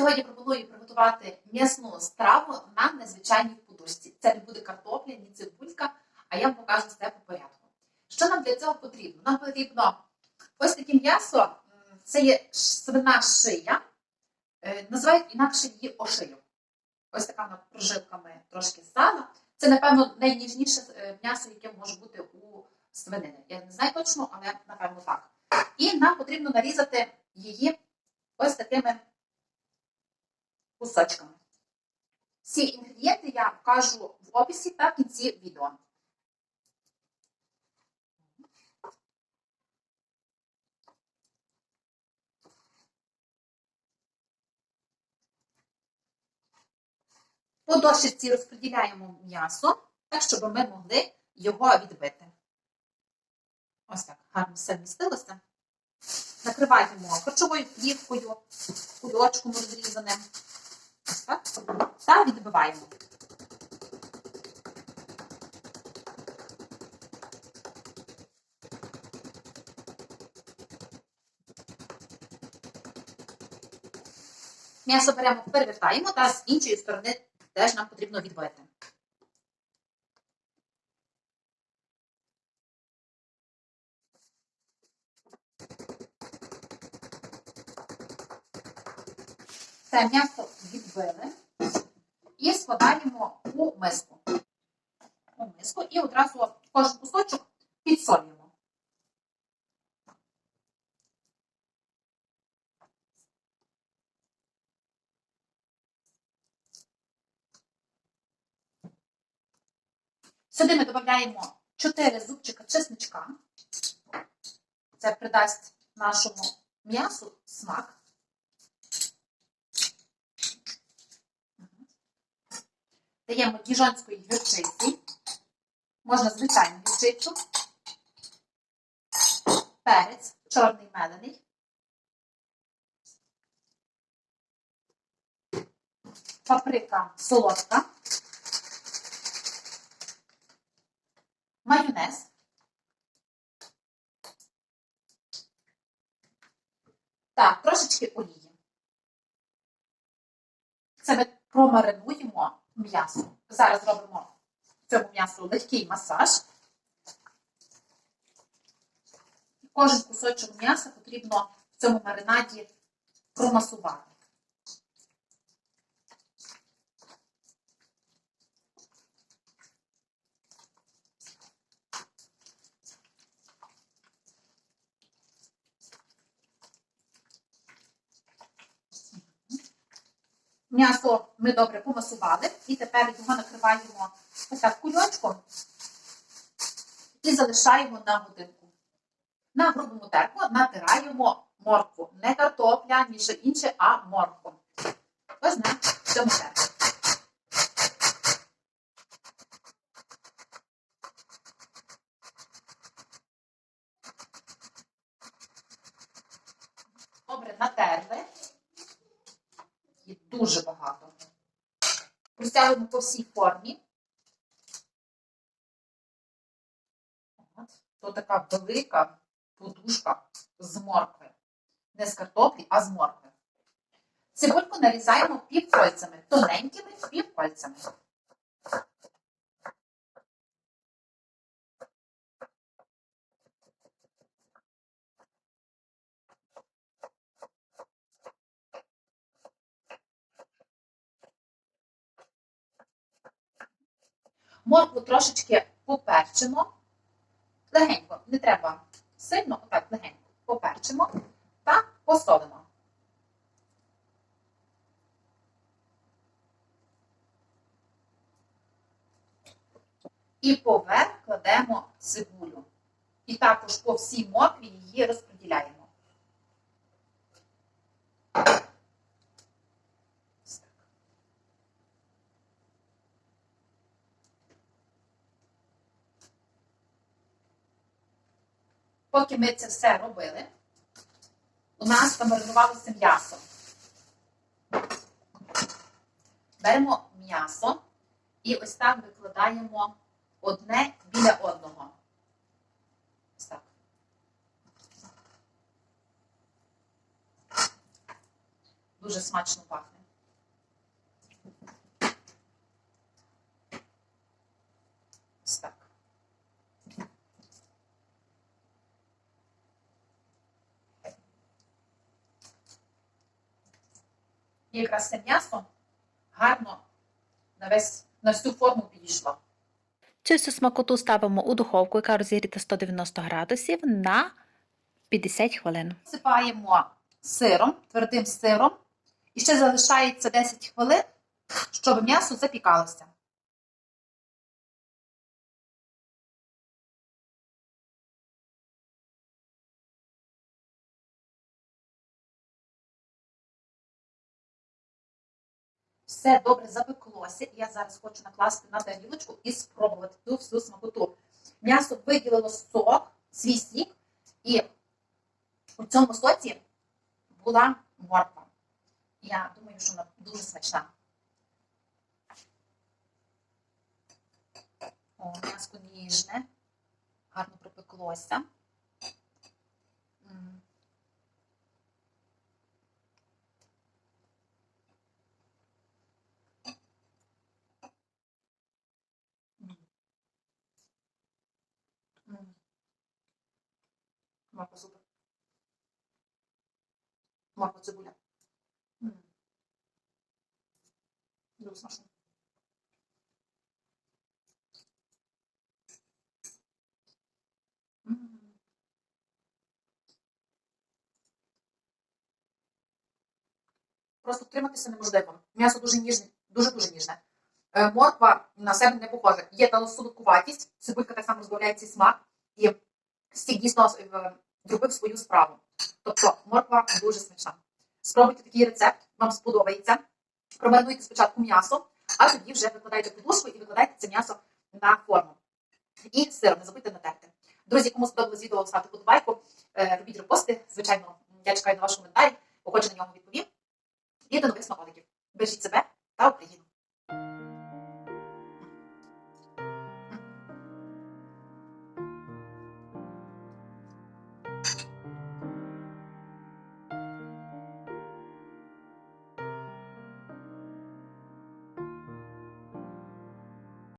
Сьогодні пропоную приготувати м'ясну страву на незвичайній подушці. Це не буде картопля, ні цибулька, а я вам покажу все по порядку. Що нам для цього потрібно? Нам потрібно ось таке м'ясо, це є свина шия, е, називають інакше її ошию. Ось така вона прожилками трошки сала. Це, напевно, найніжніше е, м'ясо, яке може бути у свинини. Я не знаю точно, але напевно так. І нам потрібно нарізати її ось такими кусочками. Всі інгредієнти я вкажу в описі та в кінці відео. По дощечці розподіляємо м'ясо, так, щоб ми могли його відбити. Ось так, гарно все вмістилося. Накриваємо харчовою плівкою, кульочком розрізаним. Та відбиваємо. М'ясо беремо, перевертаємо, та з іншої сторони теж нам потрібно відбити. Це м'ясо відбили і складаємо у миску. У миску і одразу кожен кусочок підсолюємо. Сюди ми додаємо 4 зубчика чесничка. Це придасть нашому м'ясу смак. Даємо діжонської гірчиці. Можна звичайну гірчицю. Перець чорний мелений. Паприка солодка. Майонез. Так, трошечки олії. Це промаринуємо м'ясо. Зараз робимо цьому м'ясу легкий масаж. Кожен кусочок м'яса потрібно в цьому маринаді промасувати. М'ясо ми добре помасували, і тепер його накриваємо ось так кульочком і залишаємо на годинку. На грубому терку натираємо моркву. Не картопля, ні що інше, а моркву. Ось на цьому терку. Добре, натерли. І дуже багато. Розтягуємо по всій формі. То така велика подушка з моркви. Не з картоплі, а з моркви. Цибульку нарізаємо півкольцями, тоненькими півкольцями. Моркву трошечки поперчимо. Легенько, не треба сильно, отак легенько поперчимо та посолимо. І поверх кладемо цибулю. І також по всій моркві її розподіляємо. Поки ми це все робили, у нас замаринувалося м'ясо. Беремо м'ясо і ось так викладаємо одне біля одного. Ось так. Дуже смачно пахне. Ось так. І якраз це м'ясо гарно на весь на всю форму підійшло. Цю всю смакоту ставимо у духовку, яка розігріта 190 градусів на 50 хвилин. Посипаємо сиром, твердим сиром, і ще залишається 10 хвилин, щоб м'ясо запікалося. Все добре запеклося, і я зараз хочу накласти на тарілочку і спробувати ту всю смакоту. М'ясо виділило сок, свій сік, і у цьому соці була морква. Я думаю, що вона дуже смачна. О, м'яско ніжне, гарно пропеклося. Морква супер. Морква цибуля. Дуже смачно. Просто втриматися неможливо. М'ясо дуже ніжне, дуже-дуже ніжне. Е, Морква на себе не похожа. Є та солодкуватість, цибулька так само розбавляє цей смак, і стік дійсно е, зробив свою справу. Тобто морква дуже смачна. Спробуйте такий рецепт, вам сподобається. Промаринуйте спочатку м'ясо, а тоді вже викладайте подушку і викладайте це м'ясо на форму. І сир, не забудьте натерти. Друзі, кому сподобалось відео, ставте подобайку, е, робіть репости. Звичайно, я чекаю на ваш коментарі, охоче на нього відповім. І до нових смаколиків. Бережіть себе та Україну!